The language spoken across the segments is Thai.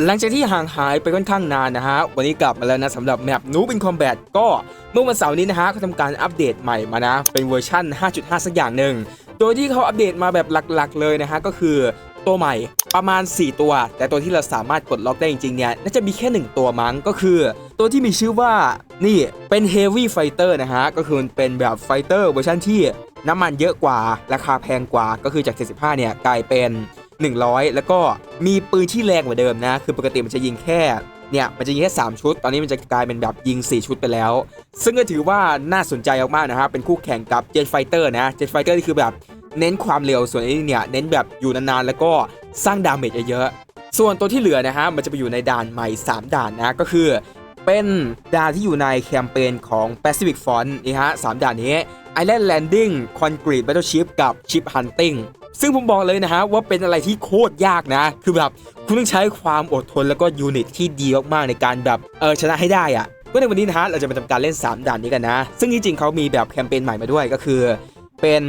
หลังจากที่ห่างหายไปค่อนข้างนานนะฮะ วันนี้กลับมาแล้วนะสำหรับแมปนูบินคอมแบทก็เมื่อวันเสาร์นี้นะฮะเขาทำการอัปเดตใหม่มานะ เป็นเวอร์ชั่น 5.5 สักอย่างหนึ่งโดยที่เขาอัปเดตมาแบบหลักๆ เลยนะฮะ ก็คือตัวใหม่ประมาณ 4 ตัว แต่ตัวที่เราสามารถกดล็อกได้จริงๆเนี่ยน่าจะมีแค่ 1 ตัวมั้งก็คือ ตัวที่มีชื่อว่านี่เป็น Heavy Fighter นะฮะ ก็คือมันเป็นแบบไฟเตอร์เวอร์ชันที่น้ำมันเยอะกว่าราคาแพงกว่าก็คือจาก 75 เนี่ยกลายเป็น 100 แล้วก็มีปืนที่แรงกว่าเดิมนะ คือปกติมันจะยิงแค่เนี่ยมันจะยิงแค่3ชุด ตอนนี้มันจะกลายเป็นแบบยิง 4 ชุดไปแล้ว ซึ่งก็ถือว่าน่าสนใจมากๆนะครับ เป็นคู่แข่งกับ Jet Fighter นะ Jet Fighter นี่คือแบบเน้นความเร็ว ส่วนอ้นี่เนี่ยเน้นแบบอยู่นานๆ แล้วก็สร้างดาเมจเยอะๆ ส่วนตัวที่เหลือนะฮะ มันจะไปอยู่ในด่านใหม่ 3 ด่านนะ ก็คือ เป็นด่านที่อยู่ในแคมเปญของ Pacific Front นี่ฮะสามด่านนี้ Island Landing Concrete Battleship กับ Ship Hunting ซึ่งผมบอกเลยนะฮะว่าเป็นอะไรที่โคตรยากนะ คือแบบคุณต้องใช้ความอดทนแล้วก็ยูนิตที่ดีมากๆในการแบบเออชนะให้ได้อะก็ในวันนี้นะฮะเราจะมาทำการเล่น 3 ด่านนี้กันนะ ซึ่งจริงๆเขามีแบบแคมเปญใหม่มาด้วยก็คือ เป็น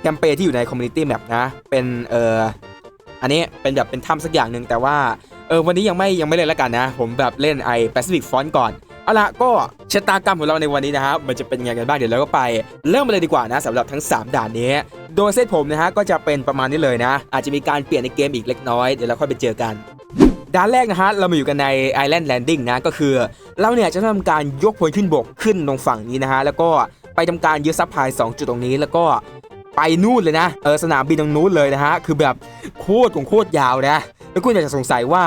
แคมเปญที่อยู่ในคอมมูนิตี้แมปนะ เป็นเอออันนี้เป็นแบบเป็นถ้ำสักอย่างหนึ่งแต่ว่า เออวันนี้ยังไม่ยังไม่เล่นแล้วกันนะ ผมแบบเล่นไอ้ Pacific Front ก่อนเอาละก็ชะตากรรมของเราในวันนี้นะครับมันจะเป็นยังไงกันบ้างเดี๋ยวเราก็ไปเริ่มมาเลยดีกว่านะสำหรับทั้ง 3 ด่านนี้ โดยเซตผมนะฮะก็จะเป็นประมาณนี้เลยนะ อาจจะมีการเปลี่ยนในเกมอีกเล็กน้อยเดี๋ยวเราค่อยไปเจอกันด่านแรกนะฮะเรามาอยู่กันใน Island Landing นะก็คือเราเนี่ยจะทำการยกพลขึ้นบกขึ้นตรงฝั่งนี้นะฮะแล้วก็ไปทำการยึดซัพพลาย2จุดตรงนี้แล้วก็ ไปนู่นเลยนะเออสนามบินตรงนู้นเลยนะฮะคือแบบโคตรของโคตรยาวนะแล้วคุณอาจจะสงสัยว่า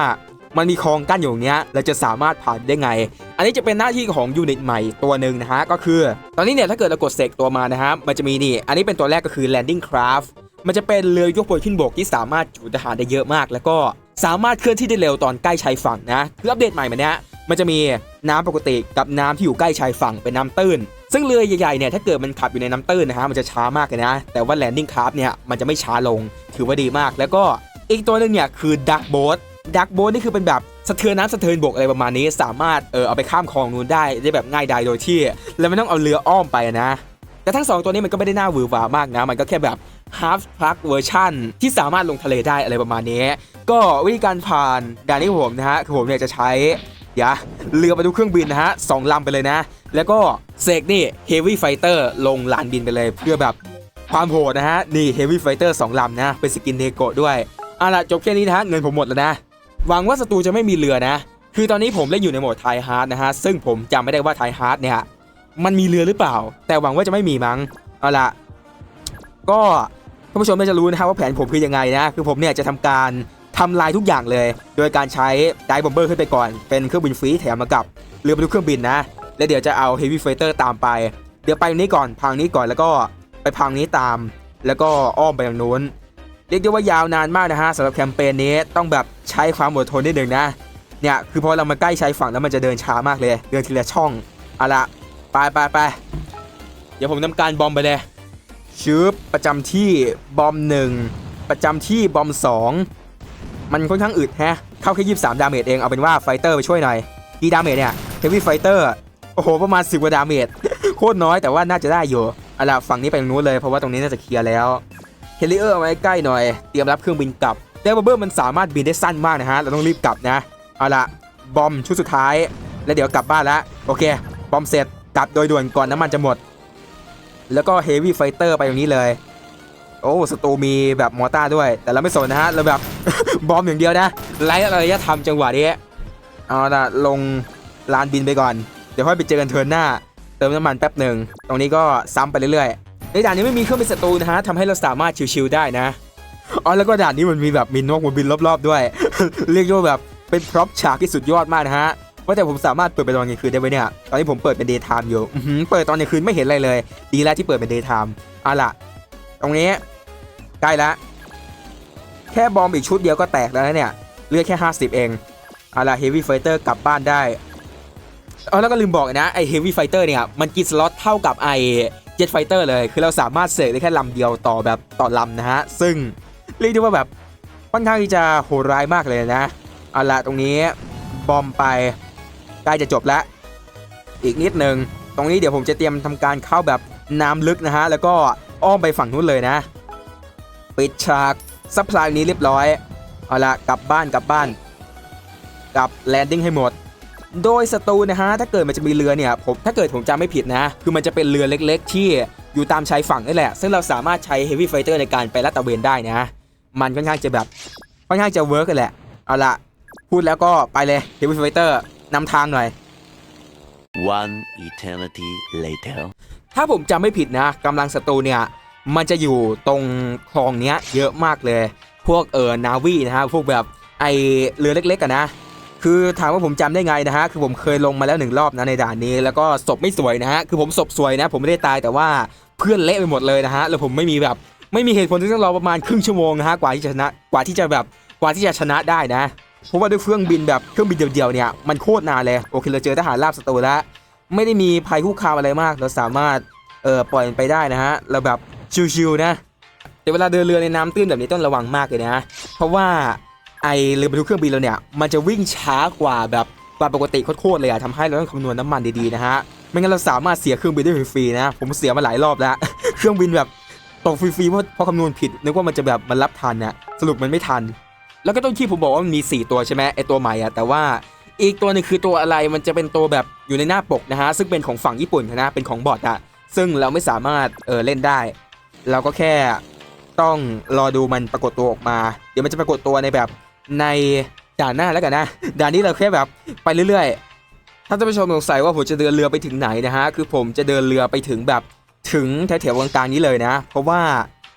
มันมีคลองกั้นอยู่ตรงเนี้ยเราจะสามารถผ่านได้ไง อันนี้จะเป็นหน้าที่ของยูนิตใหม่ตัวหนึ่งนะฮะ ก็คือ ตอนนี้เนี่ยถ้าเกิดเรากดเสกตัวมานะฮะ มันจะมีนี่ อันนี้เป็นตัวแรกก็คือ landing craft มันจะเป็นเรือยกพลขึ้นบกที่สามารถจุทหารได้เยอะมาก แล้วก็สามารถเคลื่อนที่ได้เร็วตอนใกล้ชายฝั่งนะ คืออัปเดตใหม่มาเนี้ยมันจะมีน้ำปกติกับน้ำที่อยู่ใกล้ชายฝั่งเป็นน้ำตื้น ซึ่งเรือใหญ่ๆเนี่ยถ้าเกิดมันขับอยู่ในน้ำตื้นนะฮะมันจะช้ามากเลยนะ แต่ว่า landing craft เนี่ยมันจะไม่ช้าลงถือว่าดีมาก แล้วก็อีกตัวหนึงเนี่ยคือ dark boat dark boat นี่คือเป็นแบบสะเทือนน้ำสะเทือนบกอะไรประมาณนี้ สามารถเออเอาไปข้ามคลองนู้นได้ได้แบบง่ายดายโดยที่เราไม่ต้องเอาเรืออ้อมไปนะแต่ทั้งสองตัวนี้มันก็ไม่ได้น่าหวือหวามากนะ มันก็แค่แบบ half plug version ที่สามารถลงทะเลได้อะไรประมาณนี้ ก็วิธีการผ่านด่านนี้ของผมนะฮะคือผมเนี่ยจะใช้ เดี๋ยวเรือบรรทุกเครื่องบินนะฮะสองลำไปเลยนะ แล้วก็เสกนี่ heavy fighter ลงลานบินไปเลย เพื่อแบบความโหดนะฮะ นี่ heavy fighter สองลำนะ เป็นสกินเนโกะด้วยเอาล่ะจบแค่นี้นะฮะ เงินผมหมดแล้วนะหวังว่าศัตรูจะไม่มีเรือนะ คือตอนนี้ผมเล่นอยู่ในโหมดไทฮาร์ดนะฮะ ซึ่งผมจำไม่ได้ว่าไทฮาร์ดเนี่ยมันมีเรือหรือเปล่า แต่หวังว่าจะไม่มีมั้งเอาล่ะก็ท่านผู้ชมน่าจะรู้นะครับว่าแผนผมคือยังไงนะ คือผมเนี่ยจะทำการ ทำลายทุกอย่างเลย โดยการใช้ไดบอมเบอร์ขึ้นไปก่อน เป็นเครื่องบินฟรีแถมมากับเรือบรรทุกเครื่องบินนะ แล้วเดี๋ยวจะเอาเฮฟวี่ไฟเตอร์ตามไป เดี๋ยวไปนี้ก่อนพังนี้ก่อนแล้วก็ไปพังนี้ตาม แล้วก็อ้อมไปทางนู้น เรียกได้ว่ายาวนานมากนะฮะสำหรับแคมเปญนี้ต้องแบบใช้ความอดทนนิดหนึ่งนะ เนี่ยคือพอเรามาใกล้ชายฝั่งแล้วมันจะเดินช้ามากเลย เดินทีละช่องเอาละไปไปไปเดี๋ยวผมทำการบอมไปเลยชืบประจำที่บอมหนึ่งประจำที่บอมสอง มันค่อนข้างอึดฮะ เข้าแค่ยี่สามดาเมจเอง เอาเป็นว่าไฟเตอร์ไปช่วยหน่อยกีดาเมจเนี่ยเฮฟวี่ไฟเตอร์โอ้โห ประมาณ 10กว่าดาเมจโคตรน้อยแต่ว่าน่าจะได้อยู่เอาล่ะฝั่งนี้ไปตรงนู้นเลยเพราะว่าตรงนี้น่าจะเคลียร์แล้วเฮลิเออร์เอาไว้ใกล้หน่อย เตรียมรับเครื่องบินกลับเดบเบอร์มันสามารถบินได้สั้นมากนะฮะเราต้องรีบกลับนะเอาล่ะบอมชุดสุดท้าย แล้วเดี๋ยวกลับบ้านล้วโอเค บอมเสร็จกลับโดยด่วนก่อนน้ำมันจะหมด แล้วก็เฮวี่ไฟเตอร์ไปตรงนี้เลย โอ้สตูมีแบบมอต้าด้วย แต่เราไม่สนนะฮะ เราแบบ บอมอย่างเดียวนะไร้ระยะทำจังหวะนี้เอาละลงลานบินไปก่อน เดี๋ยวค่อยไปเจอกันเทิร์นหน้า เติมน้ำมันแป๊บหนึ่ง ตรงนี้ก็ซ้ำไปเรื่อยๆ ในด่านนี้ไม่มีเครื่องบินศัตรูนะฮะทำให้เราสามารถชิวๆได้นะ อ๋อแล้วก็ด่านนี้มันมีแบบมีนกมาบินรอบๆด้วย เรียกได้ว่าแบบเป็นพร็อพฉากที่สุดยอดมากนะฮะว่าแต่ผมสามารถเปิดเป็นตอนกลางคืนได้ไหมเนี่ย ตอนนี้ผมเปิดเป็นเดย์ไทม์อยู่เปิดตอนกลางคืนไม่เห็นอะไรเลย ดีแล้วที่เปิดเป็นเดย์ไทม์เอาล่ะ ตรงนี้ ใกล้ละแค่บอมอีกชุดเดียวก็แตกแล้วนะเนี่ย เลือดแค่ 50 เองเอาล่ะเฮฟวี่ไฟเตอร์กลับบ้านได้เอาแล้วก็ลืมบอกนะไอเฮฟวี่ไฟเตอร์เนี่ย มันกินสล็อตเท่ากับไอเจ็ตไฟเตอร์เลย คือเราสามารถเสกได้แค่ลำเดียวต่อแบบต่อลำนะฮะ ซึ่งเรียกได้ว่าแบบค่อนข้างที่จะโหดร้ายมากเลยนะเอาละตรงนี้บอมไปใกล้จะจบแล้ว อีกนิดหนึ่งตรงนี้เดี๋ยวผมจะเตรียมทำการเข้าแบบน้ำลึกนะฮะ แล้วก็อ้อมไปฝั่งนู้นเลยนะ ปิดฉากซัพพลายนี้เรียบร้อย เอาละกลับบ้านกลับบ้านกับแลนดิ้งให้หมด โดยศัตรูนะฮะถ้าเกิดมันจะมีเรือเนี่ยผมถ้าเกิดผมจำไม่ผิดนะ คือมันจะเป็นเรือเล็กๆ ที่อยู่ตามชายฝั่งนี่แหละ ซึ่งเราสามารถใช้เฮฟวี่ไฟเตอร์ในการไปลาดตระเวนได้นะมันค่อนข้างจะแบบค่อนข้างจะเวิร์กกันแหละ เอาละพูดแล้วก็ไปเลยเฮฟวี่ไฟเตอร์นำทางหน่อย One eternity later. ถ้าผมจำไม่ผิดนะกำลังศัตรูเนี่ย มันจะอยู่ตรงคลองเนี้ยเยอะมากเลย พวกเออนาวีนะฮะพวกแบบไอเรือเล็กๆกันนะ คือถามว่าผมจำได้ไงนะฮะ คือผมเคยลงมาแล้วหนึ่งรอบนะในด่านนี้ แล้วก็ศพไม่สวยนะฮะ คือผมศพสวยนะ ผมไม่ได้ตายแต่ว่าเพื่อนเละไปหมดเลยนะฮะ แล้วผมไม่มีแบบไม่มีเหตุผลที่ต้องรอประมาณครึ่งชั่วโมงนะฮะ กว่าที่จะชนะ กว่าที่จะแบบกว่าที่จะชนะได้นะ เพราะว่าด้วยเครื่องบินแบบเครื่องบินเดียวๆเนี่ย มันโคตรนานเลย โอเคเราเจอทหารราบศัตรูแล้ว ไม่ได้มีภัยคุกคามอะไรมาก เราสามารถเออปล่อยมันไปได้นะฮะ เราแบบ ชิวๆนะแต่เวลาเดินเรือในน้ำตื้นแบบนี้ต้องระวังมากเลยนะ เพราะว่าไอเรือบรรทุกเครื่องบินเราเนี่ยมันจะวิ่งช้ากว่าแบบกว่าปกติโคตรๆเลยอะทำให้เราต้องคำนวณน้ำมันดีๆนะฮะไม่งั้นเราสามารถเสียเครื่องบินได้ฟรีๆนะผมเสียมาหลายรอบแล้ว เครื่องบินแบบตกฟรีๆเพราะเพราะคำนวณผิดนึกว่ามันจะแบบมันรับทันนะสรุปมันไม่ทัน แล้วก็ต้นที่ผมบอกว่ามันมี 4 ตัวใช่ไหมไอตัวใหม่อะแต่ว่าอีกตัวหนึงคือตัวอะไรมันจะเป็นตัวแบบอยู่ในหน้าปกนะฮะซึ่งเป็นของฝั่งญี่ปุ่นนะเป็นของบอทอะซึ่งเราไม่สามารถเออเล่นได้ เราก็แค่ต้องรอดูมันปรากฏตัวออกมา เดี๋ยวมันจะปรากฏตัวในแบบในด่านหน้าแล้วกันนะ ด่านนี้เราแค่แบบไปเรื่อยๆ ถ้าท่านผู้ชมสงสัยว่าผมจะเดินเรือไปถึงไหนนะฮะ คือผมจะเดินเรือไปถึงแบบถึงแถวๆกลางๆนี้เลยนะ เพราะว่า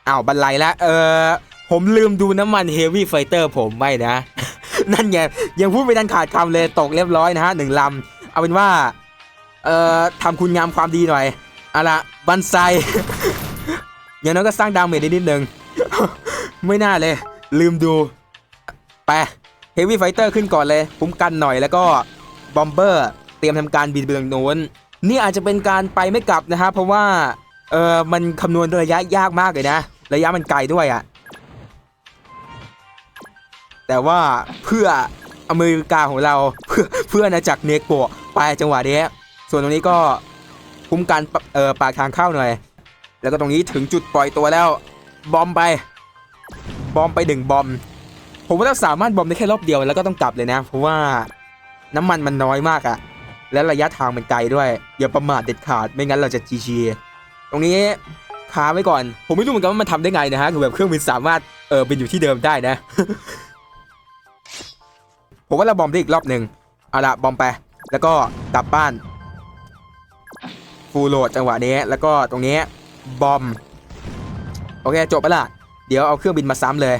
อ้าวบรรลัยแล้วเออผมลืมดูน้ำมันเฮฟวี่ไฟเตอร์ผมไม่นะ นั่นไงยังพูดไม่ทันขาดคำเลยตกเรียบร้อยนะฮะหนึ่งลำเอาเป็นว่าเอ่อทำคุณงามความดีหน่อยเอาละบันไซ อย่างน้อยก็สร้างดาเมจได้นิดนึง ไม่น่าเลย ลืมดู ไปเฮฟวี่ไฟเตอร์ขึ้นก่อนเลยคุ้มกันหน่อยแล้วก็บอมเบอร์เตรียมทำการบินไปทางโน้นนี่อาจจะเป็นการไปไม่กลับนะฮะเพราะว่าเออมันคำนวณระยะยากมากเลยนะ ระยะมันไกลด้วยอะ่ะแต่ว่าเพื่ออเมริกาของเราเพื่อเพื่ออาณาจักรเนโกะไปจังหวะนี้ส่วนตรงนี้ก็คุ้มกันปะเออปากทางเข้าหน่อย แล้วก็ตรงนี้ถึงจุดปล่อยตัวแล้ว บอมไป บอมไปหนึ่งบอม ผมว่าเราสามารถบอมได้แค่รอบเดียวแล้วก็ต้องกลับเลยนะ เพราะว่าน้ำมันมันน้อยมากอะและระยะทางมันไกลด้วย อย่าประมาทเด็ดขาดไม่งั้นเราจะจีจีตรงนี้ค้าไว้ก่อน ผมไม่รู้เหมือนกันว่ามันทำได้ไงนะฮะคือแบบเครื่องบินสามารถเออเป็นอยู่ที่เดิมได้นะ ผมว่าเราบอมได้อีกรอบหนึ่งเอาละบอมไป แล้วก็กลับบ้านฟูลโหลดจังหวะนี้แล้วก็ตรงนี้ บอม โอเค จบไปละ เดี๋ยวเอาเครื่องบินมาซ้ำเลย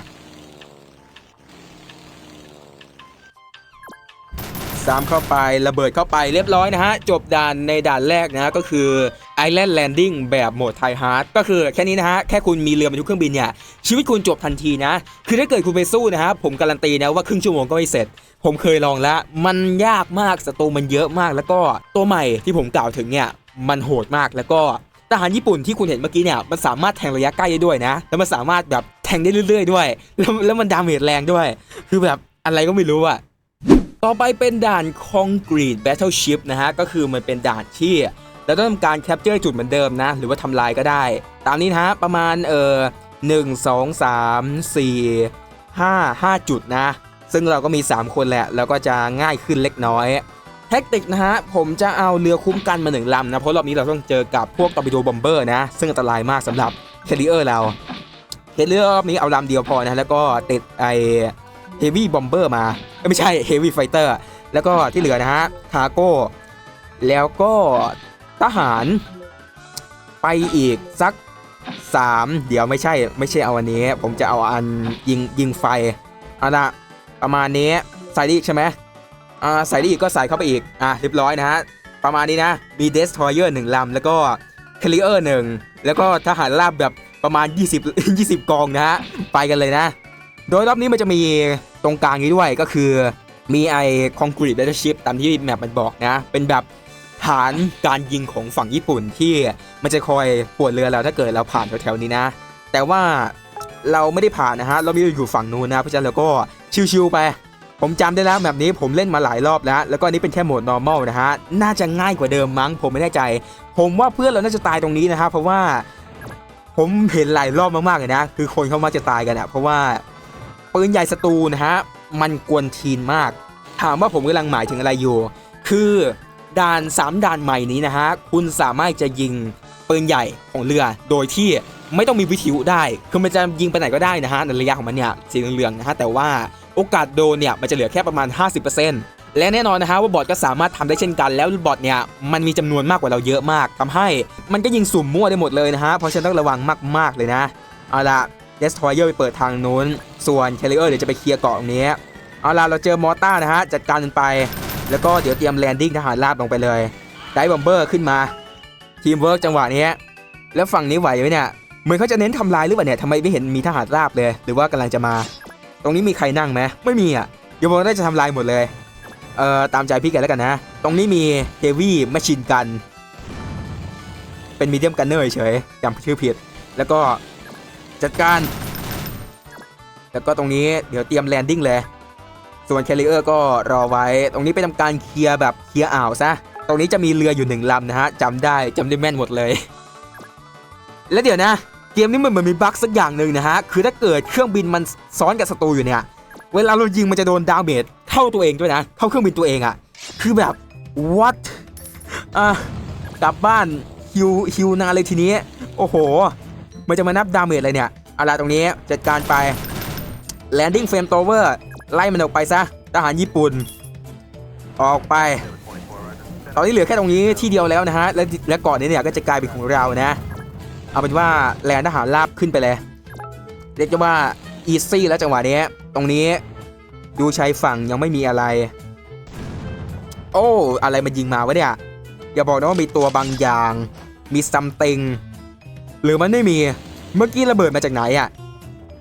ซ้ำเข้าไประเบิดเข้าไปเรียบร้อยนะฮะ จบด่านในด่านแรกนะก็คือ Island Landing แบบโหมดไทฮาร์ดก็คือแค่นี้นะฮะ แค่คุณมีเรือบรรทุกเครื่องบินเนี่ย ชีวิตคุณจบทันทีนะ คือถ้าเกิดคุณไปสู้นะฮะ ผมการันตีนะว่าครึ่งชั่วโมงก็ไม่เสร็จ ผมเคยลองแล้วมันยากมากศัตรูมันเยอะมากแล้วก็ตัวใหม่ที่ผมกล่าวถึงเนี่ยมันโหดมากแล้วก็ ทหารญี่ปุ่นที่คุณเห็นเมื่อกี้เนี่ยมันสามารถแทงระยะใกล้ได้ด้วยนะ แล้วมันสามารถแบบแทงได้เรื่อยๆด้วย แล้วแล้วมันดาเมจแรงด้วย คือแบบอะไรก็ไม่รู้อะต่อไปเป็นด่าน Concrete Battleship นะฮะ ก็คือมันเป็นด่านที่เราต้องทำการแคปเจอร์จุดเหมือนเดิมนะ หรือว่าทำลายก็ได้ ตามนี้นะฮะ ประมาณเออหนึ่งสองสามสี่ห้าห้าจุดนะ ซึ่งเราก็มี 3 คนแหละ แล้วก็จะง่ายขึ้นเล็กน้อย แท็กติกนะฮะผมจะเอาเรือคุ้มกันมาหนึ่งลำนะเพราะรอบนี้เราต้องเจอกับพวกตอร์ปิโดบอมเบอร์นะซึ่งอันตรายมากสำหรับแคริเออร์เราเคเรือรอบนี้เอาลำเดียวพอนะแล้วก็ติดไอเฮฟวี่บอมเบอร์มาไม่ใช่เฮฟวี่ไฟเตอร์แล้วก็ที่เหลือนะฮะคาโก้แล้วก็ทหารไปอีกสัก 3 เดี๋ยวไม่ใช่ไม่ใช่เอาอันนี้ ผมจะเอาอันยิงยิงไฟเอาละประมาณนี้ใส่ได้อีกใช่ไหม อ่าใส่ได้อีกก็ใส่เข้าไปอีก อะเรียบร้อยนะฮะ ประมาณนี้นะ มี Destroyer หนึ่งลำ แล้วก็ Carrier หนึ่งแล้วก็ทหารราบแบบประมาณ 20 20 กองนะฮะ ไปกันเลยนะ โดยรอบนี้มันจะมีตรงกลางนี้ด้วยก็คือมีไอคอนกรีต a t t l e ship ตามที่แมปมันบอกนะ เป็นแบบฐานการยิงของฝั่งญี่ปุ่นที่มันจะคอยปวดเรือเราถ้าเกิดเราผ่านแถวๆนี้นะ แต่ว่าเราไม่ได้ผ่านนะฮะ เรามีอยู่ฝั่งนู้นนะเพราะฉะนั้นเราก็ชิวๆไป ผมจำได้แล้วแบบนี้ผมเล่นมาหลายรอบแล้ว แล้วก็อันนี้เป็นแค่โหมด normal นะฮะ น่าจะง่ายกว่าเดิมมั้ง ผมไม่แน่ใจ ผมว่าเพื่อนเราน่าจะตายตรงนี้นะฮะเพราะว่าผมเห็นหลายรอบมากๆเลยนะ คือคนเขามักจะตายกันอะเพราะว่าปืนใหญ่ศัตรูนะฮะ มันกวนทีนมาก ถามว่าผมกำลังหมายถึงอะไรอยู่ คือด่าน 3ด่านใหม่นี้นะฮะ คุณสามารถจะยิงปืนใหญ่ของเรือ โดยที่ไม่ต้องมีวิทยุได้ คือมันจะยิงไปไหนก็ได้นะฮะในระยะของมันเนี่ย สีเหลืองๆนะฮะ แต่ว่า โอกาสโดนเนี่ยมันจะเหลือแค่ประมาณ 50%และแน่นอนนะฮะว่าบอทก็สามารถทำได้เช่นกัน แล้วบอทเนี่ยมันมีจำนวนมากกว่าเราเยอะมากทำให้มันก็ยิงสุ่มมั่วได้หมดเลยนะฮะเพราะฉะนั้นต้องระวังมากๆเลยนะเอาละเดสทอยเออร์ไปเปิดทางนู้น ส่วนแคริเออร์เดี๋ยวจะไปเคลียร์เกาะตรงนี้เอาล่ะเราเจอมอร์ต้านะฮะจัดการมันไป แล้วก็เดี๋ยวเตรียมแลนดิ้งทหารราบลงไปเลยไดบอมเบอร์ขึ้นมาทีมเวิร์กจังหวะนี้แล้วฝั่งนี้ไหวไหมเนี่ยเหมือนเขาจะเน้นทำลายหรือเปล่าเนี่ยทำไมไม่เห็นมีทหารราบเลย หรือว่ากำลังจะมา ตรงนี้มีใครนั่งไหมไม่มีอะเดี๋ยมได้จะทำลายหมดเลย เอ่อตามใจพี่แกแล้วกันนะ ตรงนี้มีเฮวี่แมชชีนกัน เป็นมีเดียมกันเนอร์เฉยจำชื่อผิด แล้วก็จัดการ แล้วก็ตรงนี้เดี๋ยวเตรียมแลนดิ้งเลย ส่วนแคริเออร์ก็รอไว้ ตรงนี้ไปทำการเคลียร์แบบเคลียร์อ่าวซะ ตรงนี้จะมีเรืออยู่หนึ่งลำนะฮะจำได้จำได้แม่นหมดเลย แล้วเดี๋ยวนะ เกมนี้มันเหมือนมีบั๊กสักอย่างหนึ่งนะฮะ คือถ้าเกิดเครื่องบินมันซ้อนกับศัตรูอยู่เนี่ย เวลาเรายิงมันจะโดนดาเมจเท่าตัวเองด้วยนะ เท่าเครื่องบินตัวเองอะคือแบบ what อะกลับบ้านฮิวฮิวนานเลยทีนี้ โอ้โห มันจะมานับดาเมจอะไรเนี่ยอะไรตรงนี้จัดการไป landing frame tower ไล่มันออกไปซะ ทหารญี่ปุ่น ออกไป ตอนนี้เหลือแค่ตรงนี้ที่เดียวแล้วนะฮะ และและก่อนนี้เนี่ยก็จะกลายเป็นของเรานะ เอาเป็นว่าแลนทหารราบขึ้นไปเลยเรียกว่า easy แล้วจังหวะนี้ ตรงนี้ดูชายฝั่งยังไม่มีอะไร โอ้อะไรมันยิงมาวะเนี่ย อย่าบอกนะว่ามีตัวบางอย่าง มี something หรือมันไม่มี เมื่อกี้ระเบิดมาจากไหนอะ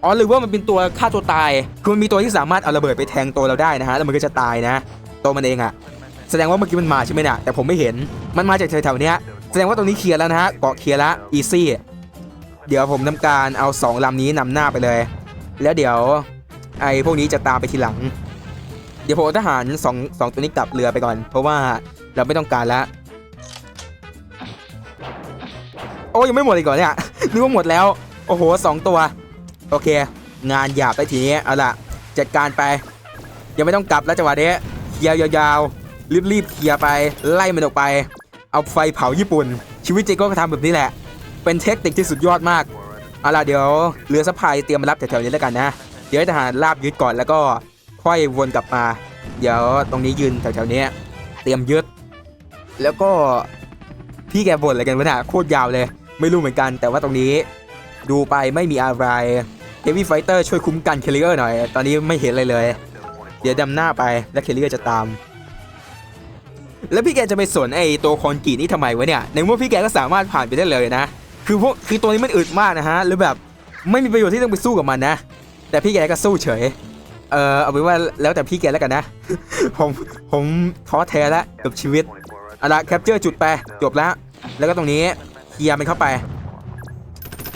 อ๋อหรือว่ามันเป็นตัวฆ่าตัวตาย คือมันมีตัวที่สามารถเอาระเบิดไปแทงตัวเราได้นะฮะ แล้วมันก็จะตายนะ ตัวมันเองอะ แสดงว่าเมื่อกี้มันมาใช่ไหมเนี่ยแต่ผมไม่เห็น มันมาจากแถวๆนี้ ดงว่าตรงนี้เคลียร์แล้วนะฮะเกาะเคลียร์แล้ว easy เดี๋ยวผมทำการเอาสองลำนี้นำหน้าไปเลย แล้วเดี๋ยวไอ้พวกนี้จะตามไปทีหลัง เดี๋ยวผมทหารสองสองตัวนี้กลับเรือไปก่อน เพราะว่าเราไม่ต้องการแล้วโอ้ยังไม่หมดอีกก่อนเนี่ยนึกว่าหมดแล้ว โอ้โหสองตัว โอเค งานหยาบไปทีนี้เอาล่ะจัดการไป ยังไม่ต้องกลับแล้วจังหวะนี้เคลียร์ยาวๆรีบๆเคลียร์ไปไล่มันออกไป เอาไฟเผาญี่ปุ่น ชีวิตจโก้ก็ทำแบบนี้แหละ เป็นเทคนิคที่สุดยอดมากเอาล่ะเดี๋ยวเรือสะพายเตรียมมารับแถวๆนี้แล้วกันนะ เดี๋ยวทหารลาบยึดก่อนแล้วก็ค่อยวนกลับมา เดี๋ยวตรงนี้ยืนแถวๆนี้ เตรียมยึด แล้วก็พี่แกบ่นอะไรกันวะเนี่ยโคตรยาวเลย ไม่รู้เหมือนกัน แต่ว่าตรงนี้ ดูไปไม่มีอะไรเฮฟวี่ไฟเตอร์ช่วยคุ้มกันเคลเออร์หน่อย ตอนนี้ไม่เห็นอะไรเลย เดี๋ยวดำหน้าไปแล้วเคลเออร์จะตาม แล้วพี่แกจะไปสนไอ้ตัวคอนกรีตนี่ทำไมวะเนี่ย ในเมื่อพี่แกก็สามารถผ่านไปได้เลยนะ คือพวกคือตัวนี้มันอึดมากนะฮะ หรือแบบไม่มีประโยชน์ที่ต้องไปสู้กับมันนะ แต่พี่แกก็สู้เฉย เออเอาเป็นว่าแล้วแต่พี่แกแล้วกันนะ ผมผมท้อแท้แล้วกับชีวิตเอาละแคปเจอร์จุดไปจบแล้ว แล้วก็ตรงนี้เคลียร์มันเข้าไป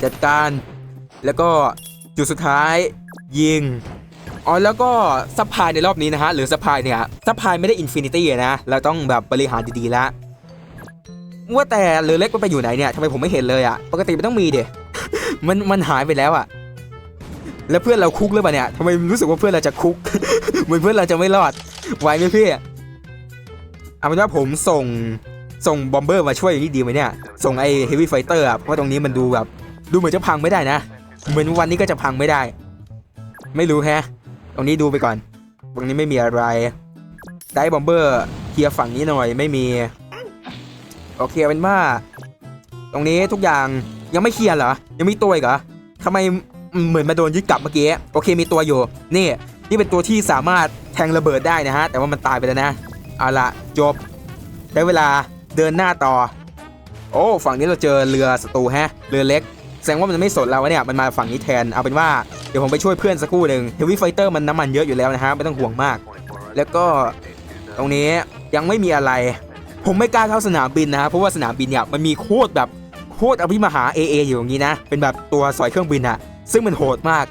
จัดการ แล้วก็จุดสุดท้ายยิง อ๋อแล้วก็ซัพพลายในรอบนี้นะฮะหรือซัพพลายเนี่ยซัพพลายไม่ได้อินฟินิตี้นะเราต้องแบบบริหารดีๆแล้วว่าแต่เรือเล็กมันไปอยู่ไหนเนี่ยทำไมผมไม่เห็นเลยอะปกติมันต้องมีเดมันมันหายไปแล้วอะแล้วเพื่อนเราคุกหรือเปล่าเนี่ยทำไมรู้สึกว่าเพื่อนเราจะคุก เหมือนเพื่อนเราจะไม่รอดไหวไหมพี่เอาเป็นว่าผมส่งส่งบอมเบอร์มาช่วยอย่างนี้ดีไหมเนี่ย ส่งไอเฮฟวี่ไฟเตอร์อะเพราะตรงนี้มันดูแบบ ดูเหมือนจะพังไม่ได้นะ เหมือนวันนี้ก็จะพังไม่ได้ ไม่รู้แฮะ ตรงนี้ดูไปก่อน ตรงนี้ไม่มีอะไรได้บอมเบอร์เคลียร์ฝั่งนี้หน่อยไม่มี โอเคเป็นว่า ตรงนี้ทุกอย่างยังไม่เคลียร์เหรอ ยังมีตัวอีกเหรอทำไมเหมือนมาโดนยึดกลับเมื่อกี้ โอเคมีตัวอยู่ นี่ นี่เป็นตัวที่สามารถแทงระเบิดได้นะฮะ แต่ว่ามันตายไปแล้วนะ เอาละจบ ได้เวลาเดินหน้าต่อ โอ้ ฝั่งนี้เราเจอเรือศัตรูแฮะ เรือเล็ก ดงว่ามันไม่สนเราเนี่ยมันมาฝั่งนี้แทนเอาเป็นว่าเดี๋ยวผมไปช่วยเพื่อนสักครู่หนึ่งเฮฟวี่ไฟเตอร์มันน้ำมันเยอะอยู่แล้วนะฮะไม่ต้องห่วงมาก แล้วก็ตรงนี้ยังไม่มีอะไร ผมไม่กล้าเข้าสนามบินนะฮะเพราะว่าสนามบินเนี่ยมันมีโคตรแบบโคตรอภิมหา AA อยู่อย่างนี้นะ เป็นแบบตัวสอยเครื่องบินอะซึ่งมันโหดมาก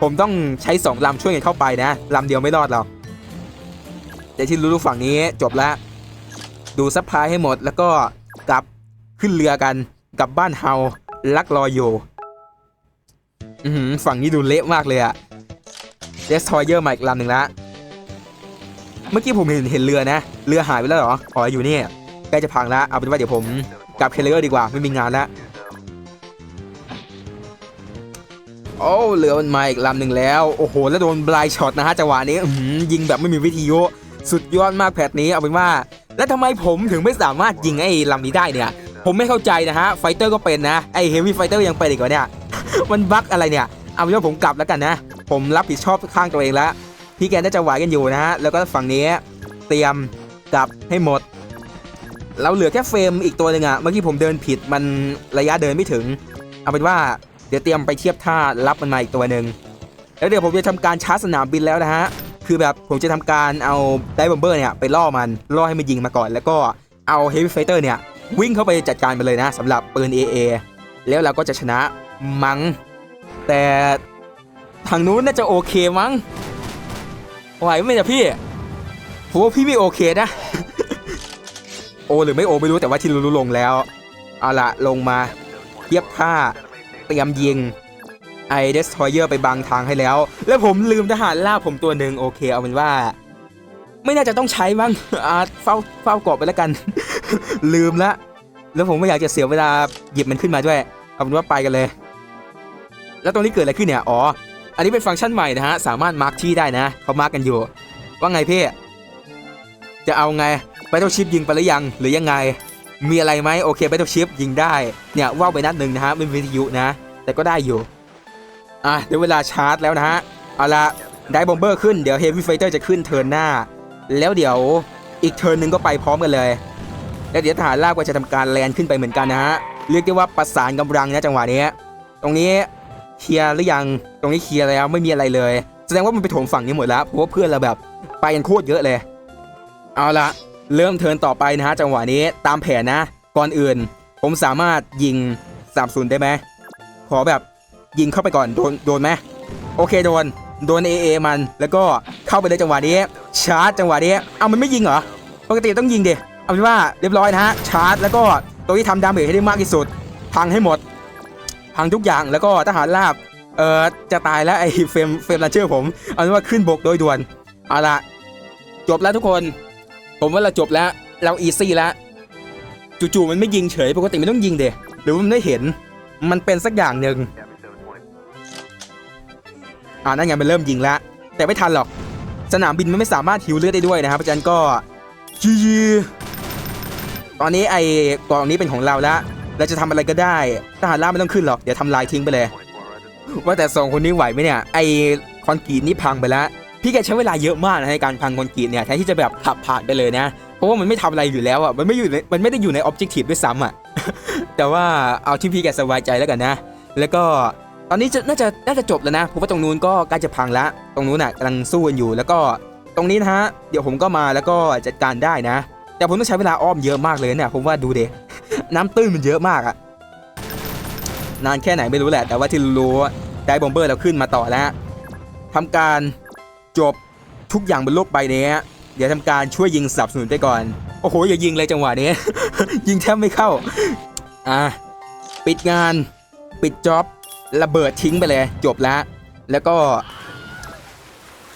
ผมต้องใช้สองลำช่วยกันเข้าไปนะลำเดียวไม่รอดหรอกแต่ที่รู้ๆฝั่งนี้จบแล้วดูซัพพลายให้หมดแล้วก็กลับขึ้นเรือกันกลับบ้านเฮา ลักรออยู่อือหือฝั่งนี้ดูเละมากเลยอะเดสทอยเยอร์มาอีกลำหนึ่งละเมื่อกี้ผมเห็นเห็นเรือนะ เรือหายไปแล้วเหรออ๋ออยู่นี่ใกล้จะพังแล้วเอาเป็นว่าเดี๋ยวผมกลับเคเลอร์ดีกว่าไม่มีงานแล้วโอ้เรือมันมาอีกลำหนึ่งแล้ว โอ้โห แล้วโดนบลายช็อตนะฮะจังหวะนี้ยิงแบบไม่มีวิทยุ สุดยอดมากแพทนี้เอาเป็นว่า แล้วทำไมผมถึงไม่สามารถยิงไอ้ลำนี้ได้เนี่ย ผมไม่เข้าใจนะฮะไฟเตอร์ก็เป็นนะไอเฮฟวี่ไฟเตอร์ยังเป็นอีกเหรอเนี่ย มันบั๊กอะไรเนี่ยเอาเป็นว่าผมกลับแล้วกันนะ ผมรับผิดชอบข้างตัวเองแล้วพี่แกน่าจะไหวกันอยู่นะฮะแล้วก็ฝั่งนี้เตรียมกลับให้หมด เราเหลือแค่เฟรมอีกตัวหนึ่งอะเมื่อกี้ผมเดินผิดมันระยะเดินไม่ถึง เอาเป็นว่าเดี๋ยวเตรียมไปเทียบท่ารับมันมาอีกตัวหนึ่งแล้วเดี๋ยวผมจะทำการชาร์จสนามบินแล้วนะฮะคือแบบผมจะทำการเอาไดบอมเบอร์เนี่ยไปล่อมันล่อให้มันยิงมาก่อน แล้วก็เอาเฮฟวี่ไฟเตอร์เนี่ย วิ่งเข้าไปจัดการมันเลยนะสำหรับปืน AA แล้วเราก็จะชนะมัง้งแต่ทางนู้นน่าจะโอเคมั้งไหวไหมเนี่ยพี่ผมว่าพี่ไม่โอเคนะ โอหรือไม่โอไม่รู้แต่ว่าที่รู้ลงแล้วเอาละลงมาเทียบท่าเตรียมยิงไอเดสทอยเยอร์ไปบังทางให้แล้ว แล้วผมลืมทหารล่าผมตัวหนึ่งโอเคเอาเป็นว่า ไม่น่าจะต้องใช้มั้งอาเฝ้าเฝ้ากรอบไปแล้วกัน ลืมละแล้วผมไม่อยากจะเสียเวลาหยิบมันขึ้นมาด้วยเอาเป็นว่าไปกันเลย แล้วตรงนี้เกิดอะไรขึ้นเนี่ยอ๋ออันนี้เป็นฟังก์ชันใหม่นะฮะสามารถมาร์คที่ได้นะเขามาร์กกันอยู่ ว่าไงพี่จะเอาไงไปต้องชิปยิงไปหรือยังหรือยังไง มีอะไรไหมโอเคไปต้องชิปยิงได้เนี่ยว่าวไปนัดหนึ่งนะฮะเป็นวิทยุนะ แต่ก็ได้อยู่อะเดี๋ยวเวลาชาร์จแล้วนะฮะเอาละได้บอมเบอร์ขึ้นเดี๋ยวเฮฟวี่ไฟเตอร์จะขึ้นเทิร์นหน้า แล้วเดี๋ยวอีกเทิร์นหนึ่งก็ไปพร้อมกันเลย แล้วเดี๋ยวทหารลากก็จะทำการแลนขึ้นไปเหมือนกันนะฮะเรียกได้ว่าประสานกำลังนะจังหวะนี้ตรงนี้เคลียร์หรือยังตรงนี้เคลียร์แล้วไม่มีอะไรเลย แสดงว่ามันไปถมฝั่งนี้หมดแล้วเพราะว่าเพื่อนเราแบบไปกันโคตรเยอะเลย เอาละเริ่มเทินต่อไปนะฮะจังหวะนี้ตามแผนนะ ก่อนอื่น ผมสามารถยิงสามศูนย์ได้ไหมขอแบบยิงเข้าไปก่อนโดนโดนไหมโอเคโดนโดน AA มันแล้วก็เข้าไปเลยจังหวะนี้ชาร์จจังหวะนี้เอามันไม่ยิงเหรอปกติต้องยิงดิ เอาเป็นว่าเรียบร้อยนะฮะชาร์จ แล้วก็ตัวที่ทำดาเมจให้ได้มากที่สุด พังให้หมด พังทุกอย่างแล้วก็ทหารราบเอ่อจะตายแล้วไอ้เฟรมเฟรมลันเชอร์ผม เอาเป็นว่าขึ้นบกโดยด่วนเอาละจบแล้วทุกคน ผมว่าเราจบแล้วเราอีซี่แล้วจู่ๆมันไม่ยิงเฉยปกติมันต้องยิงเดะหรือว่ามันไม่เห็นมันเป็นสักอย่างหนึ่งอ่านั่นไงมันเริ่มยิงแล้วแต่ไม่ทันหรอก สนามบินมันไม่สามารถหิวเลือดได้ด้วยนะครับเพราะฉะนั้นก็จีจี ตอนนี้ไอ้กล่องนี้เป็นของเราแล้วเราจะทำอะไรก็ได้ทหารล่าไม่ต้องขึ้นหรอกเดี๋ยวทำลายทิ้งไปเลย ว่าแต่สองคนนี้ไหวไหมเนี่ยไอ้คอนกรีตนี่พังไปแล้วพี่แกใช้เวลาเยอะมากนะในการพังคอนกรีตเนี่ยแทนที่จะแบบขับผ่านไปเลยนะเพราะว่ามันไม่ทำอะไรอยู่แล้วอะมันไม่อยู่มันไม่ได้อยู่ในออบเจกตีฟด้วยซ้ำอะแต่ว่าเอาที่พี่แกสบายใจแล้วกันนะ แล้วก็ตอนนี้จะน่าจะน่าจะจบแล้วนะเพราะว่าตรงนู้นก็ใกล้จะพังแล้วตรงนู้นน่ะกำลังสู้กันอยู่แล้วก็ตรงนี้นะฮะเดี๋ยวผมก็มาแล้วก็จัดการได้นะ แต่ผมต้องใช้เวลาอ้อมเยอะมากเลยเนี่ยผมว่าดูเดน้ำตื้นมันเยอะมากอะนานแค่ไหนไม่รู้แหละ แต่ว่าที่รู้ได้บอมเบอร์เราขึ้นมาต่อแล้วทำการจบทุกอย่างบนโลกใบนี้เดี๋ยวทำการช่วยยิงสับสนุนไปก่อน โอ้โห อย่ายิงเลยจังหวะนี้ ยิงแทบไม่เข้า อะ ปิดงาน ปิดจ็อบ ระเบิดทิ้งไปเลย จบแล้ว แล้วก็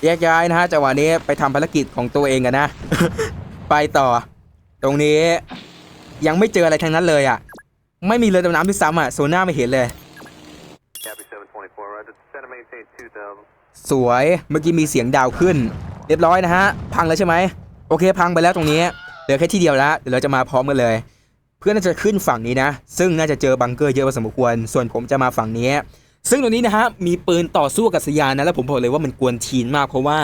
แยกย้ายนะฮะจังหวะนี้ไปทำภารกิจของตัวเองกันนะ ไปต่อ ตรงนี้ยังไม่เจออะไรทั้งนั้นเลยอะ ไม่มีเรือดำน้ำด้วยซ้ำอะโซน่าไม่เห็นเลย Copy 724, roger. Center maintain 2000. สวยเมื่อกี้มีเสียงดาวขึ้น เรียบร้อยนะฮะ พังแล้วใช่ไหมโอเค พังไปแล้วตรงนี้เหลือแค่ที่เดียวแล้วเดี๋ยวเราจะมาพร้อมกันเลย เพื่อนน่าจะขึ้นฝั่งนี้นะ ซึ่งน่าจะเจอบังเกอร์เยอะพอสมควร ส่วนผมจะมาฝั่งนี้ซึ่งตรงนี้นะฮะมีปืนต่อสู้กับสยานนะแล้วผมบอกเลยว่ามันกวนทีนมากเพราะว่า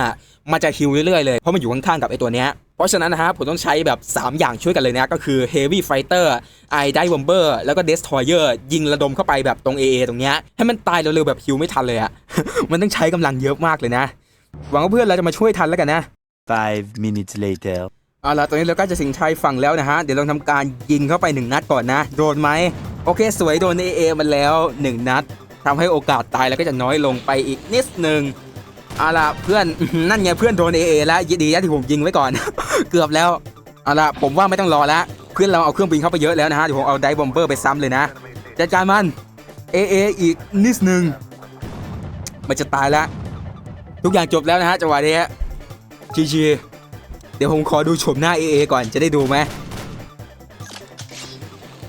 มันจะฮิวเรื่อยๆเลย เพราะมันอยู่ข้างๆกับไอ้ตัวเนี้ยเพราะฉะนั้นนะฮะผมต้องใช้แบบ 3 อย่างช่วยกันเลยนะก็คือ Heavy Fighter i d i v e Bomber แล้วก็ Destroyer ยิงระดมเข้าไปแบบตรง AA ตรงเนี้ยให้มันตายเร็วๆแบบฮิวไม่ทันเลยอะมันต้องใช้กำลังเยอะมากเลยนะ หวังว่าเพื่อนเราจะมาช่วยทันแล้วกันนะ Five minutes later. เอาล่ะตอนนี้เราก็จะสิงชัยฝั่งแล้วนะฮะ เดี๋ยวเราทำการยิงเข้าไปหนึ่งนัดก่อนนะ โดนไหม โอเค สวยโดนเอเอมันแล้วหนึ่งนัดทำให้โอกาสตายแล้วก็จะน้อยลงไปอีกนิดหนึ่ง เอาล่ะเพื่อนนั่นไงเพื่อนโดนเอเอแล้วดีนะที่ผมยิงไว้ก่อน เกือบแล้วเอาล่ะผมว่าไม่ต้องรอแล้วเพื่อนเราเอาเครื่องบินเข้าไปเยอะแล้วนะฮะเดี๋ยวผมเอาไดบอมเบอร์ไปซ้ำเลยนะจัดการมันเอเออีกนิดหนึ่งมันจะตายแล้วทุกอย่างจบแล้วนะฮะจังหวะนี้จีจีเดี๋ยวผมขอดูโฉมหน้า AA ก่อนจะได้ดูไหม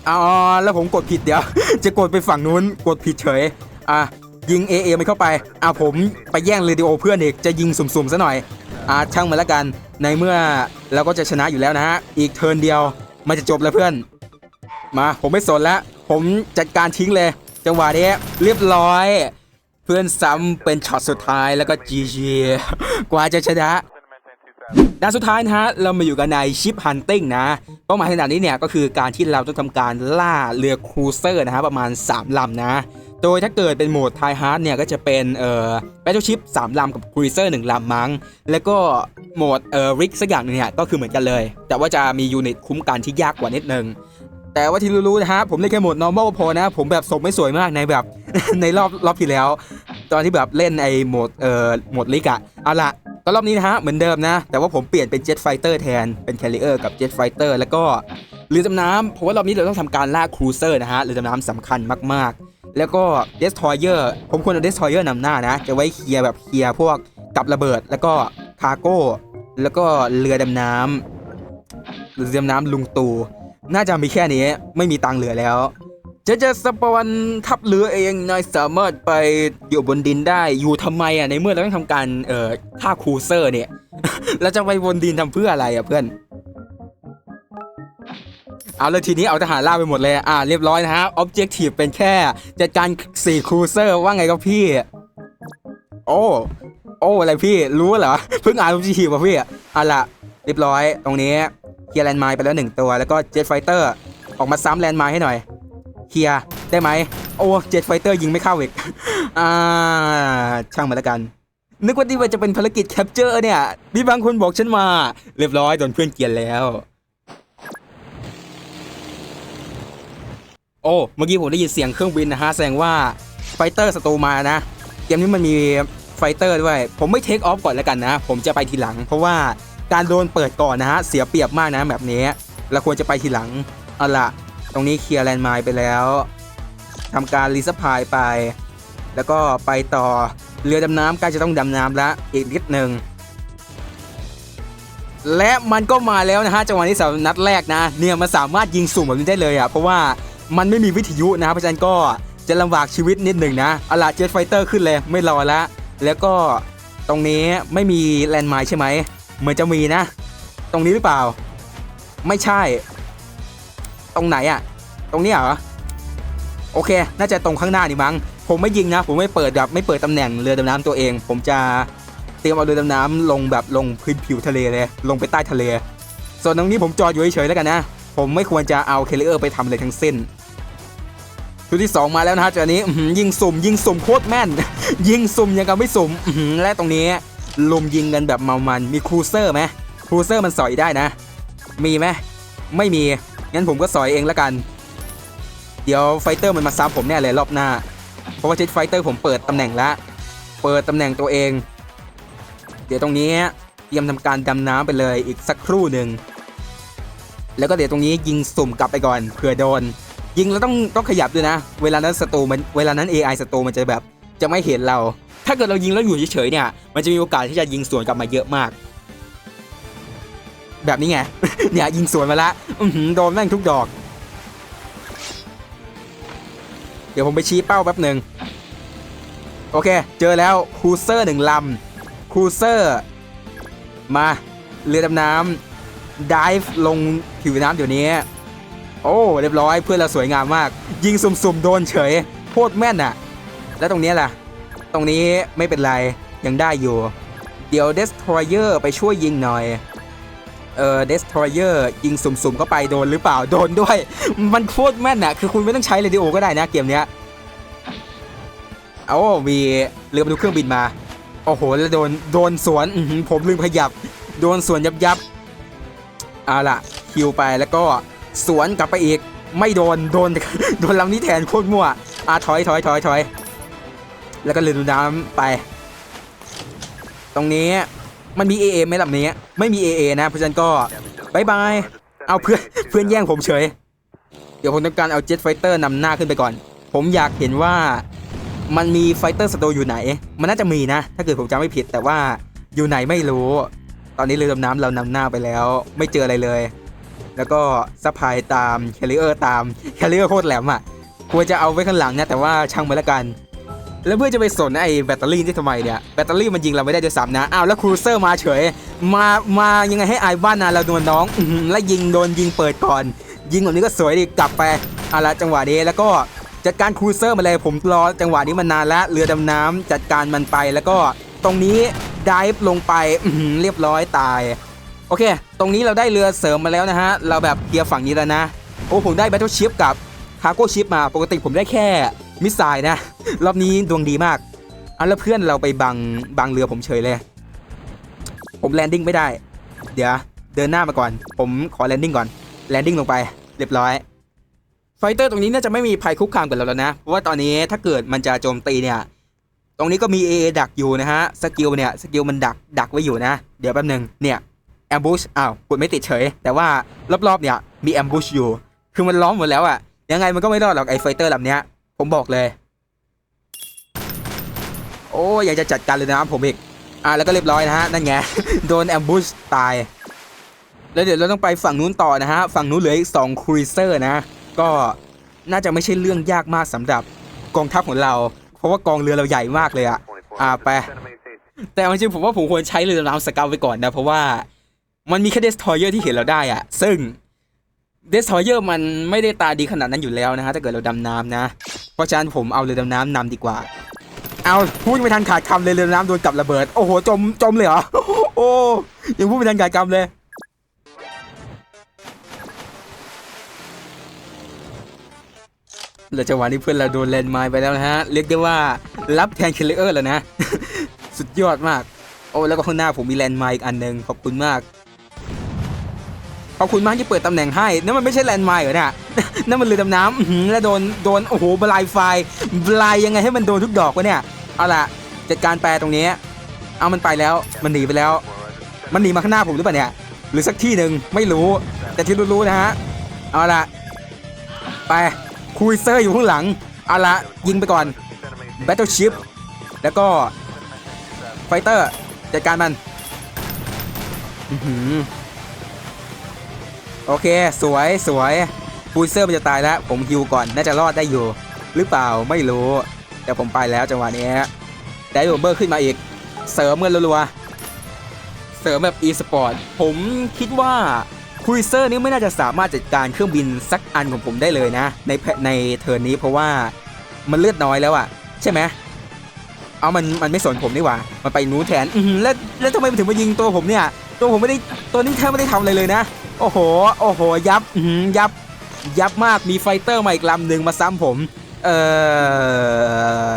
อ๋อแล้วผมกดผิดเดี๋ยว จะกดไปฝั่งนู้นกดผิดเฉยอะ ยิง AA มันเข้าไปอะผมไปแย่งเรดิโอเพื่อนเอกจะยิงสุ่มๆซะหน่อยอะช่างมันละกัน ในเมื่อเราก็จะชนะอยู่แล้วนะฮะ อีกเทิร์นเดียวมันจะจบแล้วเพื่อน มาผมไม่สนแล้วผมจัดการทิ้งเลย จังหวะนี้เรียบร้อย เพื่อนซ้ำเป็นช็อตสุดท้ายแล้วก็ GG กว่าจะชนะด้านสุดท้ายนะฮะเรามาอยู่กันในชิปฮันติ้งนะเป้าหมายขนาดนี้เนี่ยก็คือการที่เราต้องทำการล่าเรือครูเซอร์นะฮะประมาณ 3ลำนะ โดยถ้าเกิดเป็นโหมดไทฮาร์ดเนี่ยก็จะเป็นเอ่อแบทเทิลชิพ3ลำกับครูเซอร์1ลำมั้ง แล้วก็โหมดเอ่อริกสักอย่างหนึงเนี่ยก็คือเหมือนกันเลย แต่ว่าจะมียูนิตคุ้มกันที่ยากกว่านิดนึง แต่ว่าที่รู้ๆนะฮะผมเล่นแค่โหมด normal พอนะ ผมแบบสมไม่สวยมากในแบบในรอบรอบที่แล้ว ตอนที่แบบเล่นไอ้โหมดเอ่อโหมดลิกอะเอาละตอนรอบนี้นะฮะเหมือนเดิมนะ แต่ว่าผมเปลี่ยนเป็นเจ็ตไฟเตอร์แทนเป็นแคริเออร์กับเจ็ตไฟเตอร์แล้วก็เรือดำน้ำเพราะว่ารอบนี้เราต้องทำการล่าครูเซอร์นะฮะเรือดำน้ำสำคัญมากๆ แล้วก็เดสทอยเออร์ผมควรเอาเดสทอยเออร์นำหน้านะ จะไว้เคลียร์แบบเคลียร์พวกกับระเบิด แล้วก็คาร์โก้ แล้วก็เรือดำน้ำเรือดำน้ำลุงตู น่าจะมีแค่นี้ ไม่มีตังเหลือแล้ว จะจะสปอนทับเรือเอง นายสามารถไปอยู่บนดินได้ อยู่ทำไมอะ ในเมื่อเราต้องทำการ เอ่อฆ่าครูเซอร์เนี่ย เราจะไปบนดินทำเพื่ออะไรอะเพื่อน เอาเลยทีนี้เอาทหารล่าไปหมดเลย อ่าเรียบร้อยนะฮะออบเจกตีฟเป็นแค่จัดการสี่ครูเซอร์ว่าไงครับพี่ โอ้โอ้อะไรพี่รู้เหรอ เพิ่งอ่านออบเจกตีฟป่ะพี่เอาล่ะเรียบร้อยตรงนี้เคลียร์แลนด์ไมน์ไปแล้วหนึ่งตัว แล้วก็เจ็ตไฟเตอร์ออกมาซ้ำแลนด์ไมน์ให้หน่อยเคลียร์ได้ไหมโอ้เจ็ตไฟเตอร์ยิงไม่เข้าอีกอ่าช่างมันละกันนึกว่าที่ว่าจะเป็นภารกิจแคปเจอร์เนี่ย มีบางคนบอกฉันมา เรียบร้อยโดนเพื่อนเกลียนแล้ว โอ้ เมื่อกี้ผมได้ยินเสียงเครื่องบินนะฮะ แสดงว่าไฟเตอร์ศัตรูมานะ เกมนี้มันมีไฟเตอร์ด้วย ผมไม่เทคออฟก่อนแล้วกันนะ ผมจะไปทีหลัง เพราะว่าการโดนเปิดก่อนนะฮะ เสียเปรียบมากนะแบบนี้ เราควรจะไปทีหลัง เอาล่ะตรงนี้เคลียร์แลนด์ไมน์ไปแล้วทำการรีสพายไป แล้วก็ไปต่อ เรือดำน้ำใกล้จะต้องดำน้ำแล้วอีกนิดหนึ่งและมันก็มาแล้วนะฮะจังหวะนี้สำหรับนัดแรกนะ เนี่ยมันสามารถยิงสุ่มแบบนี้ได้เลยอะเพราะว่า มันไม่มีวิทยุนะครับเพราะฉะนั้นก็จะลำบากชีวิตนิดหนึ่งนะเอาล่ะเจ็ตไฟเตอร์ขึ้นเลยไม่รอแล้วแล้วก็ตรงนี้ไม่มีแลนด์ไมน์ใช่ไหมเหมือนจะมีนะ ตรงนี้หรือเปล่า ไม่ใช่ ตรงไหนอะตรงนี้เหรอโอเค น่าจะตรงข้างหน้านี่มั้ง ผมไม่ยิงนะ ผมไม่เปิดแบบไม่เปิดตำแหน่งเรือดำน้ำตัวเอง ผมจะเตรียมเอาเรือดำน้ำลงแบบลงพื้นผิวทะเลเลย ลงไปใต้ทะเล ส่วนตรงนี้ผมจอดอยู่เฉยๆแล้วกันนะ ผมไม่ควรจะเอาเคลเออร์ไปทำอะไรทั้งสิ้น ชุดที่ 2 มาแล้วนะฮะจอนี้ยิงสุ่มยิงสุ่มโคตรแม่น ยิงสุ่มยังกับไม่สุ่มและตรงนี้ลุมยิงกันแบบเมามันมีครูเซอร์ไหมครูเซอร์มันสอยได้นะ มีไหมไม่มี งั้นผมก็สอยเองแล้วกัน เดี๋ยวไฟเตอร์มันมาซ้ำผมแน่เลยรอบหน้า เพราะว่าเจ็ตไฟเตอร์ผมเปิดตำแหน่งแล้วเปิดตำแหน่งตัวเอง เดี๋ยวตรงนี้เตรียมทำการดำน้ำไปเลยอีกสักครู่หนึ่งแล้วก็เดี๋ยวตรงนี้ยิงสุ่มกลับไปก่อนเผื่อโดน ยิงแล้วต้องต้องขยับด้วยนะ เวลานั้นศัตรูมันเวลานั้น AI ศัตรูมันจะแบบจะไม่เห็นเรา ถ้าเกิดเรายิงแล้วอยู่เฉยๆเนี่ย มันจะมีโอกาสที่จะยิงสวนกลับมาเยอะมาก แบบนี้ไง เนี่ยยิงสวนมาละอืโดนแม่งทุกดอก เดี๋ยวผมไปชี้เป้าแป๊บหนึ่งโอเค เจอแล้วครูเซอร์หนึ่งลำครูเซอร์ มา เรือดำน้ำดิฟลงผิวน้ำเดี๋ยวนี้ โอ้เรียบร้อยเพื่อนเราสวยงามมาก ยิงสุ่มๆโดนเฉยโคตรแม่นอะแล้วตรงนี้ล่ะ ตรงนี้ไม่เป็นไรยังได้อยู่ เดี๋ยว Destroyer ไปช่วยยิงหน่อย เออ Destroyer ยิงสุ่มๆเข้าไปโดนหรือเปล่าโดนด้วย มันโคตรแม่นอะคือคุณไม่ต้องใช้เรดิโอก็ได้นะเกมเนี้ยเอามีเรือบรรทุกเครื่องบินมา โอ้โห แล้วโดนโดนสวนผมลืมขยับ โดนสวนยับยับเอาล่ะคิวไปแล้วก็ สวนกลับไปอีก ไม่โดน โดน โดนลำนี้แทนโคตรมั่ว อะถอยถอยถอยถอย แล้วก็เรือดำน้ำไป ตรงนี้มันมี AA ไหมลำนี้ ไม่มี AA นะ เพราะฉะนั้นก็บายบาย เอาเพื่อนเพื่อนแย่งผมเฉย เดี๋ยวผมต้องการเอาเจ็ตไฟเตอร์นำหน้าขึ้นไปก่อน ผมอยากเห็นว่ามันมีไฟเตอร์สโตอยู่ไหน มันน่าจะมีนะ ถ้าเกิดผมจำไม่ผิดแต่ว่าอยู่ไหนไม่รู้ ตอนนี้เรือดำน้ำเรานำหน้าไปแล้ว ไม่เจออะไรเลย แล้วก็ซัพพลายตามแคริเออร์ตามแคริเออร์โคตรแหลมอะควรจะเอาไว้ข้างหลังนะแต่ว่าช่างมันละกัน แล้วเพื่อจะไปสนไอ้แบตเตอรี่ที่ทำไมเนี่ยแบตเตอรี่มันยิงเราไม่ได้ด้วยซ้ำนะอ้าวแล้วครูเซอร์มาเฉย มามายังไงให้อายบ้านนาเราโดนน้องอแล้วยิงโดนยิงเปิดก่อน ยิงแบบนี้ก็สวยดีกลับไปเอาละจังหวะนี้แล้วก็จัดการครูเซอร์มาเลยผมรอจังหวะนี้มานานแล้วเรือดำน้ำจัดการมันไปแล้วก็ตรงนี้ดิฟลงไปเรียบร้อยตาย โอเค ตรงนี้เราได้เรือเสริมมาแล้วนะฮะ เราแบบเกียร์ฝั่งนี้แล้วนะ โอ้ผมได้ Battle Ship กับ Cargo Ship มา ปกติผมได้แค่มิสไซล์นะ รอบนี้ดวงดีมากอะแล้วเพื่อนเราไปบังบังเรือผมเฉยเลย ผมแลนดิ้งไม่ได้ เดี๋ยวเดินหน้ามาก่อน ผมขอแลนดิ้งก่อน แลนดิ้งลงไป เรียบร้อย ไฟเตอร์ตรงนี้น่าจะไม่มีภัยคุกคามกับเราแล้วนะ เพราะว่าตอนนี้ถ้าเกิดมันจะโจมตีเนี่ย ตรงนี้ก็มี AA ดักอยู่นะฮะ สกิลเนี่ย สกิลมันดักดักไว้อยู่นะ เดี๋ยวแป๊บหนึ่งเนี่ย แอมบูชอ้าวกดไม่ติดเฉย แต่ว่ารอบๆเนี่ยมีแอมบูชอยู่ คือมันล้อมหมดแล้วอะยังไงมันก็ไม่รอดหรอกไอ้ไฟเตอร์ลำเนี้ย ผมบอกเลย โอ้ยอยากจะจัดการเลยนะผมอีก อะแล้วก็เรียบร้อยนะฮะ นั่นไง โดนแอมบูชตาย แล้วเดี๋ยวเราต้องไปฝั่งนู้นต่อนะฮะ ฝั่งนู้นเหลืออีก2ครูเซอร์นะ ก็น่าจะไม่ใช่เรื่องยากมากสำหรับกองทัพของเรา เพราะว่ากองเรือเราใหญ่มากเลยอะอ่าไป แต่เอาจริงผมว่าผมควรใช้เรือดำน้ำสเกาไว้ก่อนนะ เพราะว่า มันมีแค่เดสทอยเยอร์ที่เห็นเราได้อะซึ่งเดสทอยเยอร์มันไม่ได้ตาดีขนาดนั้นอยู่แล้วนะฮะถ้าเกิดเราดำน้ำนะ เพราะฉะนั้นผมเอาเรือดำน้ำนำดีกว่า เอาพูดไม่ทันขาดคำเลยเรือดำน้ำโดนกับระเบิด โอ้โหจมจมเลยเหรอโอ้ยังพูดไม่ทันขาดคำเลยแล้วจังหวะนี้เพื่อนเราโดนแลนด์ไมน์ไปแล้วนะฮะ เรียกได้ว่ารับแทนคิลเลอร์แล้วนะ สุดยอดมาก โอ้แล้วก็ข้างหน้าผมมีแลนด์ไมน์อีกอันหนึ่งขอบคุณมาก ขอบคุณมากที่เปิดตำแหน่งให้นั่นมันไม่ใช่แลนด์ไมน์เหรอเนี่ยนั่นมันเรือดำน้ำแล้วโดนโดนโอ้โหบลายไฟบลายยังไงให้มันโดนทุกดอกวะเนี่ยเอาล่ะจัดการแปลตรงนี้ เอามันไปแล้วมันหนีไปแล้ว มันหนีมาข้างหน้าผมหรือเปล่าเนี่ยหรือสักที่หนึ่งไม่รู้ แต่ที่รู้ๆนะฮะเอาล่ะไปคูเซอร์อยู่ข้างหลังเอาล่ะยิงไปก่อน Battleship แล้วก็ไฟเตอร์จัดการมันอือหือ โอเค สวยสวยคูเซอร์มันจะตายแล้ว ผมฮิวก่อน น่าจะรอดได้อยู่ หรือเปล่าไม่รู้ แต่ผมไปแล้วจังหวะนี้ไดโรเบอร์ขึ้นมาอีก เสริมเงินรัวๆ เสริมแบบ e-sport ผมคิดว่าคุยเซอร์นี้ไม่น่าจะสามารถจัดการเครื่องบินสักอันของผมได้เลยนะ ในในเทิร์นนี้เพราะว่ามันเลือดน้อยแล้วอะใช่ไหมเอามันมันไม่สนผมนี่หว่า มันไปนู้นแทนแล้วแล้วทำไมมันถึงมายิงตัวผมเนี่ย ตัวผมไม่ได้ตัวนี้แทบไม่ได้ทำอะไรเลยนะ โอ้โห โอ้โห ยับอื้อหือยับ ยับมาก มีไฟเตอร์มาอีกลำหนึ่งมาซ้ำผม เออ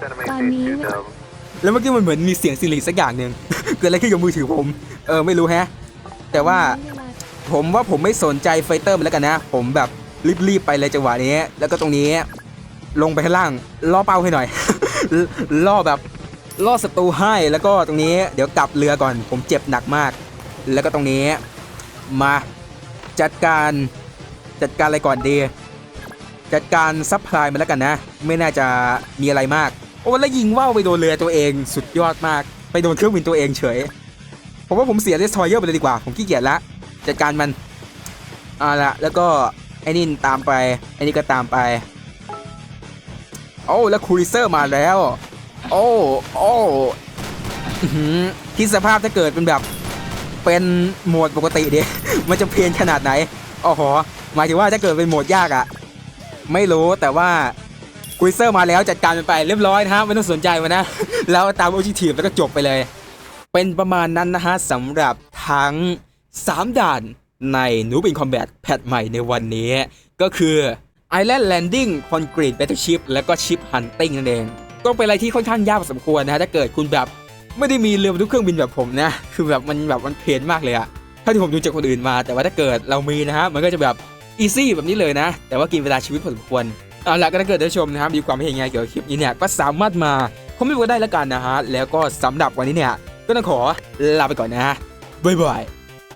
Descend and maintain 2000. แล้วเมื่อกี้มันเหมือนมีเสียงสิริสักอย่างหนึ่ง เกิดอะไรขึ้นกับมือถือผม เออ ไม่รู้แฮะ แต่ว่า ผมว่าผมไม่สนใจไฟเตอร์มันแล้วกันนะ ผมแบบรีบๆไปเลยจังหวะนี้ แล้วก็ตรงนี้ ลงไปข้างล่าง ล่อเป้าให้หน่อย ล่อแบบล่อศัตรูให้ แล้วก็ตรงนี้ เดี๋ยวกลับเรือก่อน ผมเจ็บหนักมาก แล้วก็ตรงนี้ มา จัดการจัดการอะไรก่อนดี จัดการซัพพลายมันแล้วกันนะ ไม่น่าจะมีอะไรมาก โอ้แล้วยิงว่าวไปโดนเรือตัวเองสุดยอดมาก ไปโดนเครื่องบินตัวเองเฉย ผมว่าผมเสียเดสทอยเยอร์ไปเลยดีกว่า ผมขี้เกียจละ จัดการมันเอาละแล้วก็ไอ้นี่ตามไปไอ้นี่ก็ตามไป โอ้แล้วคูริเซอร์มาแล้ว โอ้โอ้อื้อหือคิดสภาพถ้าเกิดเป็นแบบ เป็นโหมดปกติดิมันจะเพลียนขนาดไหนโอ้โหหมายถึงว่าถ้าเกิดเป็นโหมดยากอะไม่รู้แต่ว่าคุยเซอร์มาแล้วจัดการมันไปเรียบร้อยนะฮะไม่ต้องสนใจมันนะ แล้วตามโอจิทีฟแล้วก็จบไปเลย เป็นประมาณนั้นนะฮะสำหรับทั้ง 3 ด่านในนูบินคอมแบทแพทใหม่ในวันนี้ ก็คือ Island Landing Concrete Battleship และก็ Ship Hunting นั่นเอง ก็เป็นอะไรที่ค่อนข้างยากพอสมควรนะฮะถ้าเกิดคุณแบบ ไม่ได้มีเรือบรรทุกเครื่องบินแบบผมนะ คือแบบมันแบบมันเพลนมากเลยอะถ้าที่ผมดูจากคนอื่นมา แต่ว่าถ้าเกิดเรามีนะฮะ มันก็จะแบบอีซี่แบบนี้เลยนะ แต่ว่ากินเวลาชีวิตพอสมควร เอาละก็ถ้าเกิดได้ชมนะครับมีความเห็นยังไงเกี่ยวกับคลิปนี้เนี่ย ก็สามารถมาคอมเมนต์ก็ได้แล้วกันนะฮะ แล้วก็สำหรับวันนี้เนี่ย ก็ต้องขอลาไปก่อนนะฮะบ๊ายบาย